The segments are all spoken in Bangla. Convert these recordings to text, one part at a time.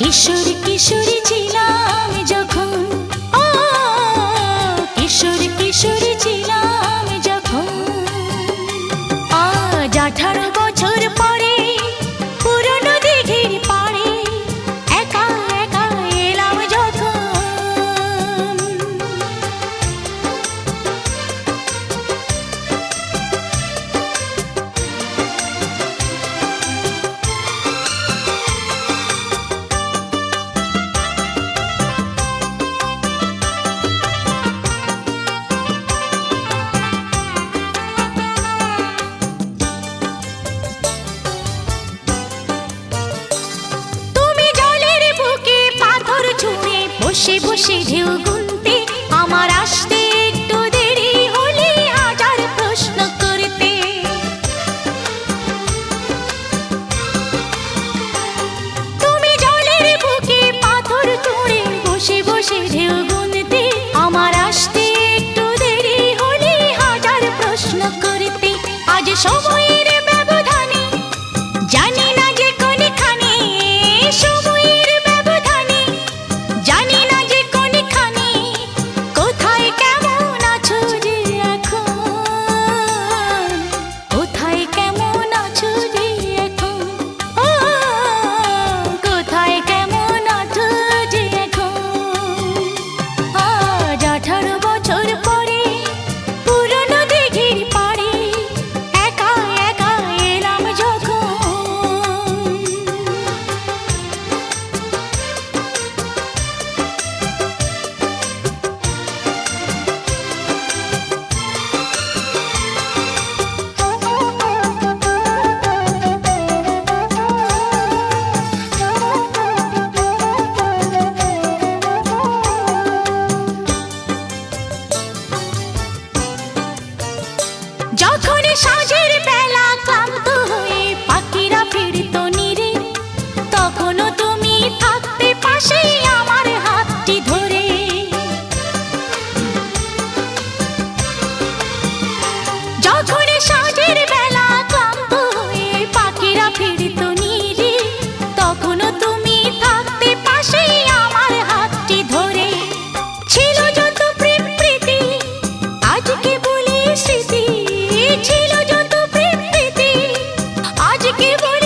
কিশোর কিশোরী ছিলাম যখন। ও কিশোরী বসে বসে ঢেউ গুনতে, আমার আসতে একটু দেরি হলে হাজার প্রশ্ন করতে। তুমি জলের বুকে পাথর চুড়ে বসে বসে ঢেউ গুনতে, আমার আসতে একটু দেরি হলে হাজার প্রশ্ন করতে। আজ সময় কি বলি?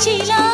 起来。